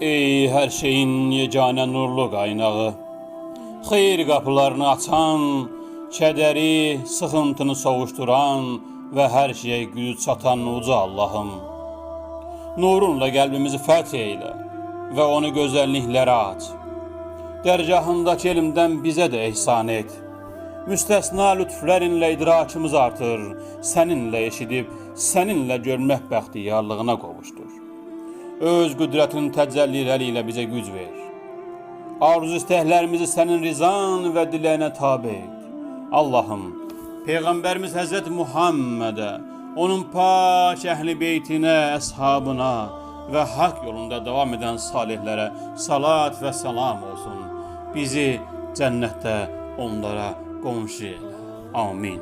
Ey her şeyin yeganə nurlu qaynağı, xeyir qapılarını açan, kədəri, sıxıntını sovuşduran və hər şeyə güc çatan uca Allahım. Nurunla qəlbimizi fəth eylə və onu gözəlliklərə aç. Dərgahındakı elmdən bizə də ehsan et. Müstəsna lütflərinlə idrakımız artır. Səninlə eşidib, səninlə görmək bəxtiyarlığına qovuşdur. Öz qüdrətin təcəlliləri ilə bizə güc ver. Arzu istəklərimizi sənin rizan və diləyinə tabe et. Allahım, Peyğəmbərimiz Həzrət Muhammedə, onun pak əhli beytinə, əshabına və haqq yolunda davam edən salihlərə salat və salam olsun. Bizi cənnətdə onlara qonşu elə. Amin.